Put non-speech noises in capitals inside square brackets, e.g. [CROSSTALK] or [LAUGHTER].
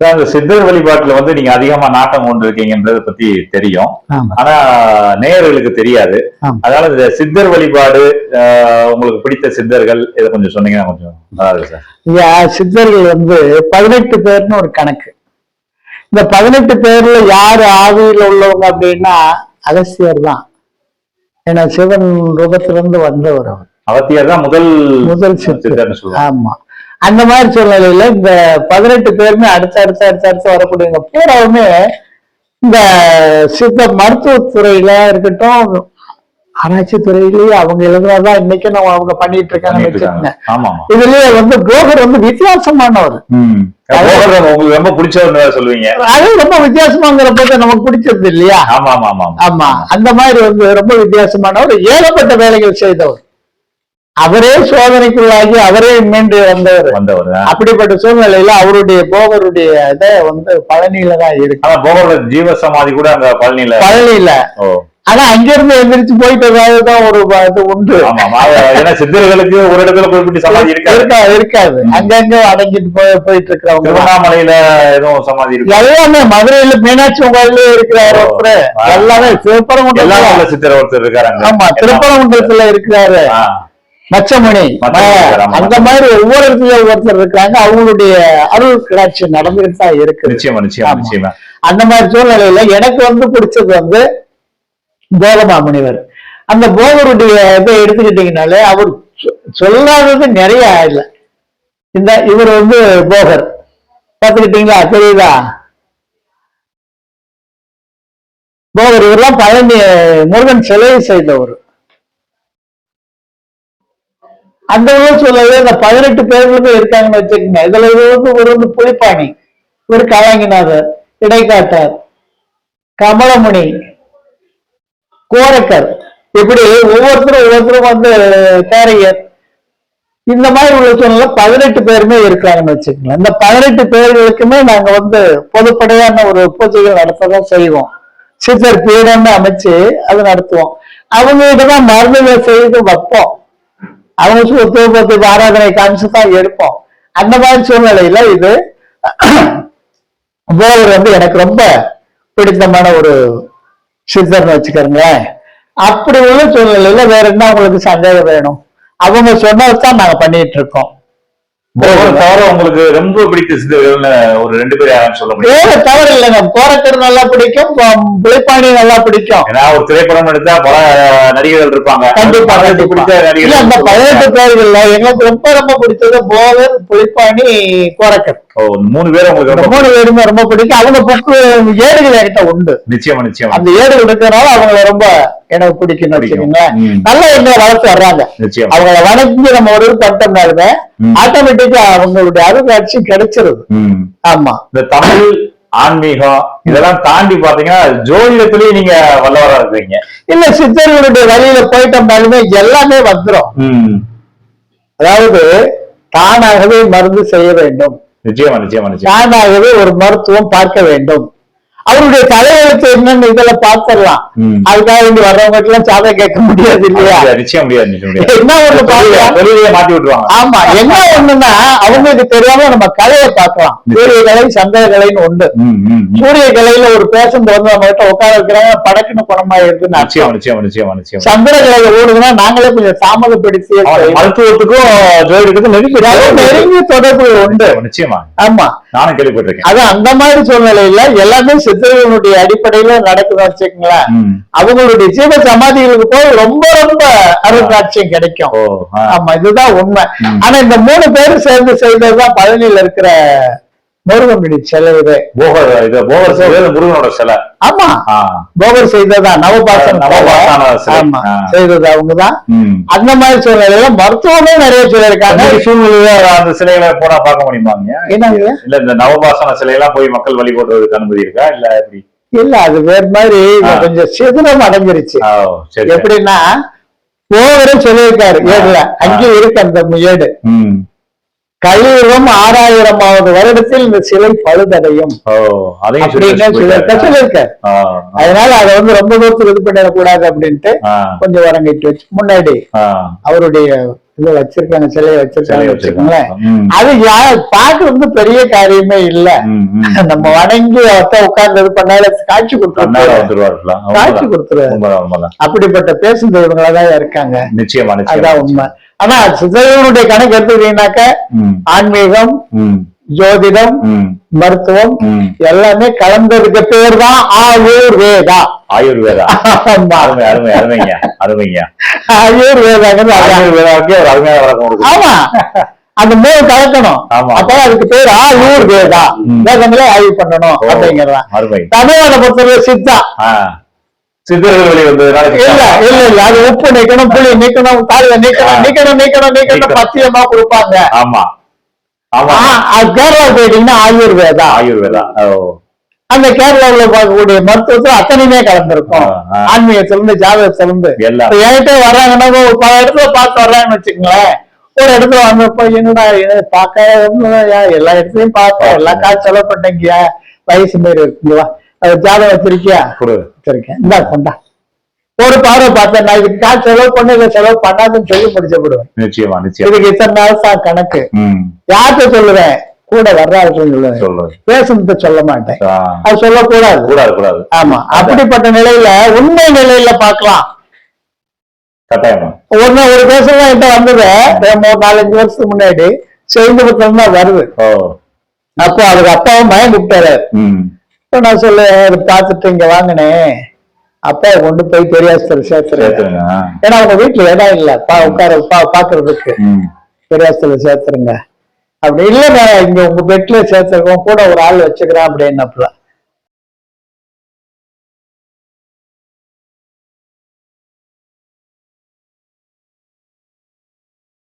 அந்த சித்தர் வழிபாட்டுல வந்து நீங்க அதிகமா நாட்டம் கொண்டு இருக்கீங்கன்றத பத்தி தெரியும். ஆனா நேயர்களுக்கு தெரியாது. அதனால இந்த சித்தர் வழிபாடு உங்களுக்கு பிடித்த சித்தர்கள் இதை கொஞ்சம் சொன்னீங்கன்னா கொஞ்சம் நல்லா இருக்கு சார். ஐயா சித்தர்கள் வந்து பதினெட்டு பேர்னு ஒரு கணக்கு. இந்த பதினெட்டு பேர்ல யாரு ஆவியில் உள்ளவங்க அப்படின்னா அகஸ்தியர் தான். ஏன்னா சிவன் ரூபத்திலிருந்து வந்தவர் அவர். அவத்தியார் தான் முதல் முதல் சித்தர். ஆமா. அந்த மாதிரி சூழ்நிலையில இந்த பதினெட்டு பேருமே அடுத்து அடுத்து அடுத்து அடுத்து வரக்கூடியவங்க பூராவுமே இந்த சித்த மருத்துவத்துறையில இருக்கட்டும் ஆராய்ச்சி துறையிலேயே அவங்க எழுதுறதான் இன்னைக்கு நம்ம அவங்க பண்ணிட்டு இருக்காங்க. இதுலயே வந்து போகர் வந்து வித்தியாசமானவர். உங்களுக்கு ரொம்ப பிடிச்சவர்னு வேற சொல்லுவீங்க. அது ரொம்ப வித்தியாசமாங்கிற போது நமக்கு பிடிச்சது இல்லையா? ஆமா ஆமா ஆமா ஆமா ஆமா. அந்த மாதிரி வந்து ரொம்ப வித்தியாசமானவர். ஏகப்பட்ட வேலைகள் செய்தவர். அவரே சோதனைக்குள்ளாகி அவரே மீண்டு வந்தவர். வந்தவர். அப்படிப்பட்ட சூழ்நிலையில அவருடைய போகருடைய இதை வந்து பழனியில தான் இருக்கு. ஆனா போகரோட ஜீவ சமாதி கூட அங்க பழனியில பழனியில. ஆனா அங்கிருந்து எந்திரிச்சு போயிட்டதாகதான் ஒரு ப- இது உண்டு. ஏன்னா சித்தர்களுக்கு ஒரு இடத்துல குறிப்பிட்டு சமாதி இருக்காது. இருக்கா இருக்காது. அங்கங்க அடங்கிட்டு போய் போயிட்டு இருக்கிறவங்க தான். திருவண்ணாமலையில எதுவும் சமாதி இருக்கு? எல்லாமே மதுரையில மீனாட்சி கோயிலே இருக்கிறாரு ஒருத்தர். எல்லாமே உள்ள சித்தர் ஒருத்தர் இருக்காரு ஆமா திருப்பரங்குன்றத்துல இருக்கிறாரு. மச்சமணி. அந்த மாதிரி ஒவ்வொரு இடத்துல ஒருத்தர் இருக்காங்க அவங்களுடைய அருள் கிராட்சி நடந்துகிட்டு தான் இருக்கு நிச்சயமா நிச்சயமா அந்த மாதிரி சூழ்நிலையில எனக்கு வந்து பிடிச்சது வந்து போகமா முனிவர் அந்த போகருடைய இதை எடுத்துக்கிட்டீங்கனாலே அவர் சொல்லாதது நிறைய இல்ல. இந்த இவர் வந்து போகர். பார்த்துக்கிட்டீங்களா? தெரியுதா? போகர் இவரெல்லாம் பழனி முருகன் சிலையை செய்தவர். அந்த உள்ள சொல்லவே இந்த பதினெட்டு பேர்களுக்கும் இருக்காங்கன்னு வச்சுக்கோங்க. இதுல இது வந்து ஒரு வந்து புலிப்பாணி ஒரு கலாங்கிநாதர் இடைக்காட்டார் கமலமணி கோரக்கர். இப்படி ஒவ்வொருத்தரும் ஒவ்வொருத்தரும் வந்து கேரியர் இந்த மாதிரி உள்ள சூழ்நிலை பதினெட்டு பேருமே இருக்காங்கன்னு வச்சுக்கோங்களேன். இந்த பதினெட்டு பேர்களுக்குமே நாங்க வந்து பொதுப்படையான ஒரு பூஜைகள் நடத்ததான் செய்வோம். சித்தர் பீடம்னு அமைச்சு அது நடத்துவோம். அவங்க கிட்டதான் மருந்துகள் செய்து வைப்போம். அவங்க சொத்து பத்து ஆராதனை காமிச்சு தான் எடுப்போம். அந்த மாதிரி சூழ்நிலையில இது [CLEARS THROAT] போகர் வந்து எனக்கு ரொம்ப பிடித்தமான ஒரு சித்தர்னு வச்சுக்கிறேங்களேன் அப்படி உள்ள சூழ்நிலையில வேற என்ன உங்களுக்கு சந்தேகம் வேணும்? அவங்க சொன்னதுதான் நாங்க பண்ணிட்டு இருக்கோம். தவிர உங்களுக்கு ரொம்ப பிடித்த சித்தர்கள்னு ஒரு ரெண்டு பேர் யாரும் சொல்ல முடியும்? வேற தவறு இல்லைங்க. கோரக்கர் நல்லா பிடிக்கும். ப- புலிப்பாணி நல்லா பிடிக்கும். ஏன்னா ஒரு திரைப்படம் எடுத்தா பல நடிகர்கள் இருப்பாங்க. கண்டிப்பா. பிடித்த இல்ல அந்த பதினெட்டு நடிகர்கள் பேர்கள்ல எங்களுக்கு ரொம்ப ரொம்ப பிடிச்சது போகர் புலிப்பாணி கோரக்கர் மூணு பேர் உங்களுக்கு மூணு பேருமே ரொம்ப பிடிக்கும். அவங்க புக்கு ஏடுகள் என்கிட்ட உண்டு. நிச்சயமா நிச்சயமா. அந்த ஏடுகள் இருக்கிறனால அவங்கள ரொம்ப எனக்கு பிடிக்கும்னு பிடிக்கும். வச்சுக்கோங்களேன். நல்லா எங்களை வளர்த்து வர்றாங்க. நிச்சயமா. அவங்கள வணங்கி நம்ம ஒரு பண்ணிட்டோம்னாலுமே. ஆட்டோமேட்டிக்கா அவங்களுடைய அருங்காட்சி கிடைச்சிருது. ஆமா. இந்த தமிழ் ஆன்மீகம் இதெல்லாம் தாண்டி பாத்தீங்கன்னா ஜோதிடத்திலயும் நீங்க வல்லவரா இருக்கீங்க இல்ல சித்தர்களுடைய வழியில போயிட்டோம்னாலுமே எல்லாமே வந்துரும். ம். அதாவது தானாகவே மருந்து செய்ய வேண்டும். நிச்சயமா நிச்சயமா நிச்சயமா. தானாகவே ஒரு மருத்துவம் பார்க்க வேண்டும். அவருடைய தலையெழுத்து என்னன்னு இதெல்லாம் பார்த்துடலாம். ம். அதுக்காக வேண்டி வர்றவங்க எல்லாம் சாதா கேட்க முடியாது இல்லையா? நிச்சயம் முடியாது என்ன ஒண்ணு பார்க்கலாம்? தொழிலே மாத்தி விட்டுருவாங்க. ஆமா என்ன ஒண்ணுன்னா அவங்களுக்கு தெரியாம நம்ம கலையை பார்க்கலாம். சூரிய கலை சந்திர கலைன்னு உண்டு. சூரிய கலையில ஒரு பேஷண்ட் வந்து நம்ம கிட்ட உட்கார வைக்கிறாங்க படக்குன்னு குணமாயிருதுன்னு அர்த்தம். நிச்சயம் நிச்சயம் நிச்சயமா நிச்சயம். சந்திர கலையில ஓடுதுன்னா நாங்களே கொஞ்சம் தாமதப்படுத்தி மருத்துவத்துக்கும் ஜோதிடத்துக்கும் நெருங்கி நெருங்கிய தொடர்பு உண்டு. நிச்சயமா. ஆமா. நானும் கேள்விப்பட்டிருக்கேன். அது அந்த மாதிரி சூழ்நிலையில எல்லாமே சித்தர்களுடைய அடிப்படையில நடக்குதுன்னு வச்சுக்கோங்களேன். அவங்களுடைய ஜீவ சமாதிகளுக்கு போய் ரொம்ப ரொம்ப அருங்காட்சியம் கிடைக்கும். ஆமா இதுதான் உண்மை. ஆனா இந்த மூணு பேரும் சேர்ந்து செய்ததுதான் பழனியில இருக்கிற முருகனுடைய சிலை இது போகர் இது போகர் சிலை முருகனோட சிலை. ஆமா. போகர் செய்ததுதான் நவபாசன. ஆமா. செய்தது அவங்கதான். அந்த மாதிரி சூழ்நிலையில மருத்துவமே நிறைய அந்த சூழ்நிலையில அந்த சிலைகளை போனா பார்க்க முடியுமாங்க என்னங்க? இல்ல இந்த நவபாசன சிலையெல்லாம் போய் மக்கள் வழிபடுறதுக்கு அனுமதி இருக்கா? இல்ல எப்படி? இல்ல அது வேற மாதிரி. கொஞ்சம் சிதிலம் அடைஞ்சிருச்சு. எப்படின்னா போகரும் சொல்லியிருக்காரு ஏடுல. அங்கே இருக்கு அந்த ஏடு ம். கலியுகம் ஆறாயிரமாவது வருடத்தில் இந்த சிலை பழுதடையும். ஆ, அதனால அதை வந்து ரொம்ப தூரத்துக்கு இது பண்ணிடக்கூடாது அப்படின்ட்டு கொஞ்சம் வரங்கிட்டு வச்சு. முன்னாடி. அவருடைய இது வச்சிருக்காங்க சிலையை சிலை வச்சிருக்காங்க வச்சிருக்காங்க. வச்சுக்கோங்களேன் ம், அது யா- பார்க்கறது பெரிய காரியமே இல்ல. நம்ம வணங்கி ஒருத்த உட்கார்ந்து இது பண்ணால காட்சி கொடுத்துருவாரு காட்சி. கொடுத்துருவாரு. அப்படிப்பட்ட பேசும் தெய்வங்களா இருக்காங்க. நிச்சயமா அதான் உண்மை. ஆனா சிதைவனுடைய கணக்கு எடுத்துக்கிட்டீங்கன்னாக்க ஆன்மீகம் ஜோதிடம் மருத்துவம். எல்லாமே கலந்ததுக்கு பேர் தான் ஆயுர்வேதா. ஆயுர்வேதா. [LAUGHS] ஆமா. அருமை அருமை அருமைங்க அருமைங்க. ஆயுர்வேதாங்கிறது. ஆயுர்வேதாவுக்கே ஒரு அருமையான வழக்கம் இருக்கு ஆமா. அந்த மூணு கலக்கணும். ஆமா. அப்ப அதுக்கு பேர் ஆயுர்வேதா. வேதங்களே ஆய்வு பண்ணணும் அப்படிங்கிறதான். தமிழ்நாட்டை பொறுத்தவரை சித்தா. சித்தர்கள் வழி வந்ததுனால இல்ல இல்ல இல்ல. அது உப்பு நீக்கணும் புளி நீக்கணும் காலில நீக்கணும் நீக்கணும் நீக்கணும் நீக்கணும். பத்தியமா கொடுப்பாங்க. ஆமா. கேரளா போயிட்டீங்கன்னா ஆயுர்வேதா. ஆயுர்வேதா. அந்த கேரளாவுல பார்க்கக்கூடிய மருத்துவத்துல அத்தனையுமே கலந்துருக்கும். ஆன்மீகத்துல இருந்து ஜாதகத்துல இருந்து என்கிட்ட வர்றாங்கன்னா ஒரு பல இடத்துல பார்த்து வர்றாங்கன்னு வச்சுக்கங்களேன். ஒரு இடத்துல வந்தப்ப என்னடா பார்க்க எல்லா இடத்துலயும் பார்த்தேன் எல்லா காசு செலவு பண்ணீங்கயா வயசு மாரி இருக்குங்களா அது ஜாதகம் வச்சிருக்கியா? வச்சிருக்கேன். இந்தா கொண்டா. ஒரு பார்வை பார்த்தேன். நான் இதுக்கு காசு செலவு பண்ண இதை செலவு பண்ணாதுன்னு சொல்லி முடிச்சு விடுவேன் நிச்சயமா நிச்சயம். இதுக்கு இத்தனை நாள் தான் கணக்கு. யார்கிட்ட சொல்லுவேன்? கூட வர்றாருன்னு சொல்லுவேன். பேசுனத சொல்ல மாட்டேன். அது சொல்லக்கூடாது. கூடாது கூடாது. ஆமா. அப்படிப்பட்ட நிலையில உண்மை நிலையில பார்க்கலாம். கட்டாயமா. ஒண்ணு ஒரு பேசுறது என்கிட்ட வந்தது ஒரு நாலஞ்சு வருஷத்துக்கு முன்னாடி செய்து பத்திரம் தான் வருது அப்போ அதுக்கு அப்பாவும் மயம் கூப்பிட்டாரு ம். இப்ப நான் சொல்ல பார்த்துட்டு இங்க வாங்கினேன். அப்பா கொண்டு போய் பெரியாஸ்தர் சேர்த்துறேன். சேர்த்துருங்க. ஏன்னா அவங்க வீட்டுல இடம் இல்ல. பா உட்கார பா பாக்குறதுக்கு. பெரியாஸ்தர்ல சேர்த்துருங்க. அப்படி இல்ல இங்க உங்க பெட்ல சேர்த்துருக்கோம். கூட ஒரு ஆள் வச்சுக்கிறேன் அப்படின்னப்பல.